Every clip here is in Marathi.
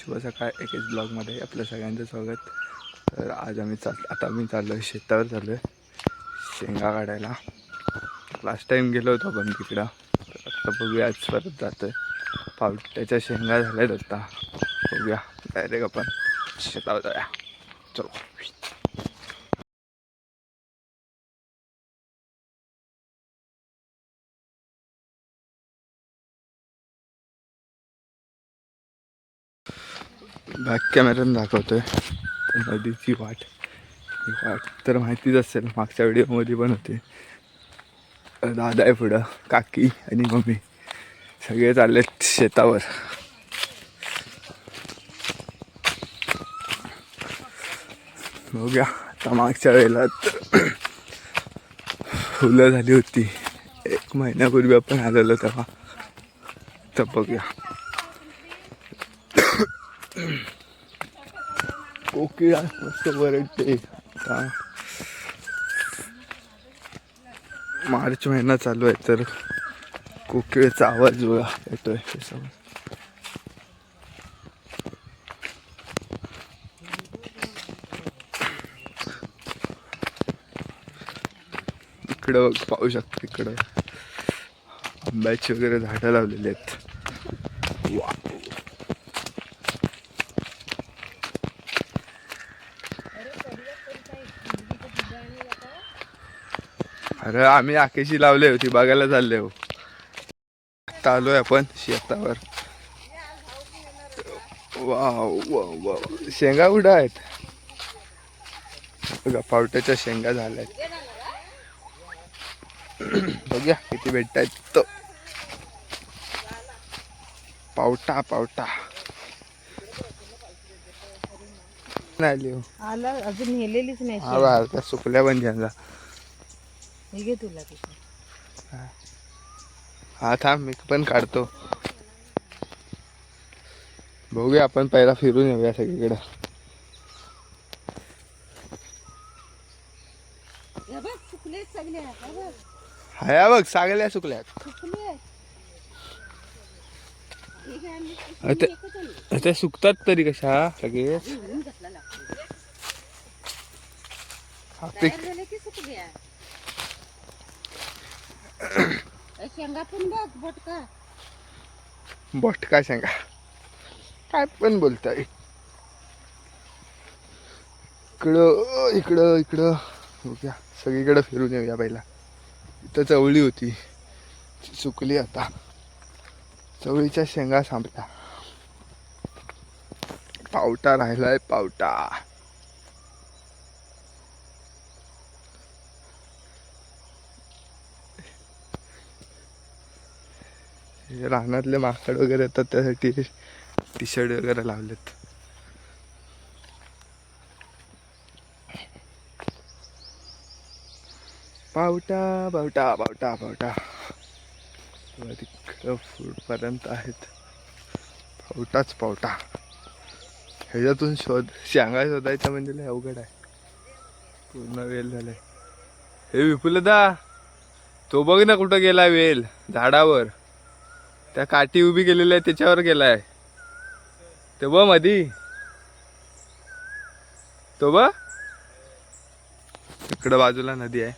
शुभ सकाळ एक एच ब्लॉगमध्ये आपलं सगळ्यांचं स्वागत. तर आज आम्ही चाल आता मी चाललो आहे शेतावर चाललो आहे शेंगा काढायला. लास्ट टाईम गेलो होतो आपण तिकडं. तर आता बघूया आज परत जातो आहे पावट्याच्या शेंगा झाल्यात आत्ता बघूया. डायरेक्ट आपण शेतावर जाऊया. चलो. बॅक कॅमेऱ्यानं दाखवतो आहे नदीची वाट. ही वाट तर माहितीच असेल मागच्या व्हिडिओमध्ये पण होते. दादा आहे पुढं काकी आणि मम्मी. सगळे चाललेत शेतावर. बघूया आता मागच्या वेळेला तर फुलं झाली होती. एक महिन्यापूर्वी आपण आलेलो तेव्हा. तर बघूया. कोकिळा मस्त वरडते आता मार्च महिना चालू आहे तर कोकिळेचा आवाज बघा येतोय इकडं बघ, पाहू शकतो इकडं. आंब्याची वगैरे झाडं लावलेली आहेत. वा अरे आम्ही आकेशी लावली होती बघायला चालले हो. आता आलोय आपण शेतावर. Wow wow wow. शेंगा कुठं आहेत? बघा पावट्याच्या शेंगा झाल्यात. बघूया किती भेटतायत तो. पावटा पावटा. नाही आली हो. आला अजून नेलेलीच नाही हा बा त्या सुकल्या पण ज्यांचा हे घे तुला तिथे. हा थांब मी पण काढतो. बघूया आपण पहिला फिरून येऊया सगळीकडं. हाया बघ सागल्या सुकल्यात सुकले ते सुकतात तरी कशा सगळे? हा शेंगा पण बघ बोटका. बोटका शेंगा. काय पण बोलताय. इकडं इकडं इकडं. बघूया सगळीकडं फिरून येऊया पहिला इथं चवळी होती. सुकली आता. चवळीच्या शेंगा संपल्या. पावटा राहिलाय पावटा. रानातले माकड वगैरे येतात त्यासाठी टी शर्ट वगैरे लावलेत. पावटा पावटा पावटा पावटा. तिकडं फूडपर्यंत आहेत. पावटाच पावटा. ह्याच्यातून शोध शांगा शोधायचा म्हणजे लय अवघड आहे. पूर्ण वेल झालाय. हे विपुलदा तो बघ ना कुठं गेला वेल झाडावर. त्या काठी उभी केलेली आहे त्याच्यावर गेलाय. ते ब मधी. तो ब इकडं बाजूला नदी आहे.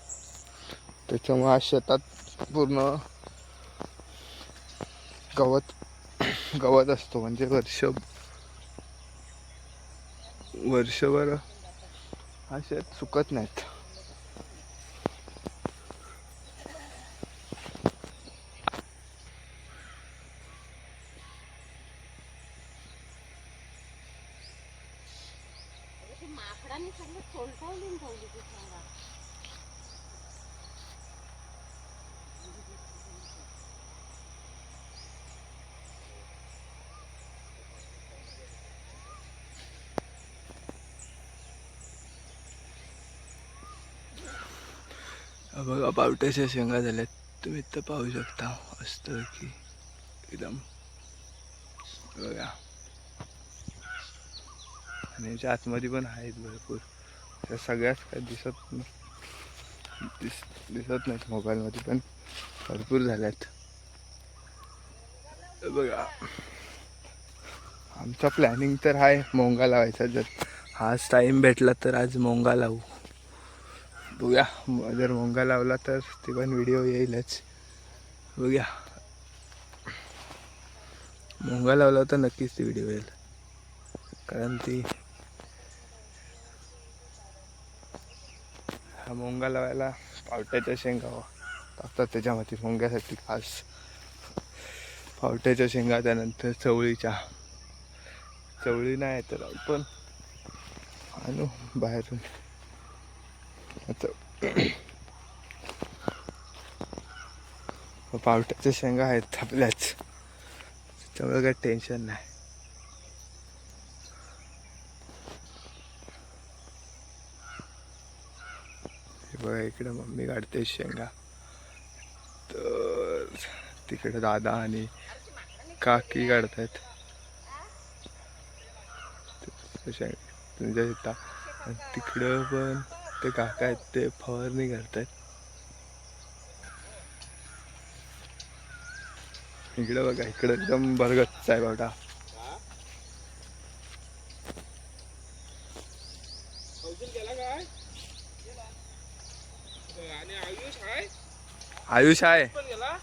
त्याच्यामुळे शेतात पूर्ण गवत गवत असतो म्हणजे वर्ष वर्षभर हा शेत सुकत नाहीत. माकडाने सगळं सोलटावून ठेवली ती सांगा. बघा पावट्याच्या शेंगा झाल्यात. तुम्ही इथं पाहू शकता असतं की एकदम. बघा. आणि याच्या आतमध्ये पण आहेत भरपूर. त्या सगळ्याच काय दिसत दिस दिसत नाहीत मोबाईलमध्ये पण. भरपूर झाल्यात. बघा. आमचा प्लॅनिंग तर आहे मोंगा लावायचा. जर आज टाईम भेटला तर आज मोंगा लावू. बघूया. जर मोंगा लावला तर ती पण व्हिडिओ येईलच. बघूया. मोंगा लावला तर नक्कीच ती व्हिडिओ येईल. कारण ती मुंगा लावायला पावट्याच्या शेंगा. टाकतात त्याच्यामध्ये मुंग्यासाठी खास पावट्याच्या शेंगा त्यानंतर चवळीच्या. चवळी नाही तर आपण आणू बाहेरून. आता पावट्याच्या शेंगा आहेत आपल्याच. त्यामुळे काही टेन्शन नाही. बघा इकडं मम्मी काढते शेंगा. तर तिकडे दादा आणि काकी काढतायत. शेंगा तुमच्या शेता आणि तिकडं पण ते काका आहेत ते फवारणी करतायत. इकडं बघा इकडं एकदम बरगच आहे बघा. आणि आयुष आहे. आयुष आहे. पण गेला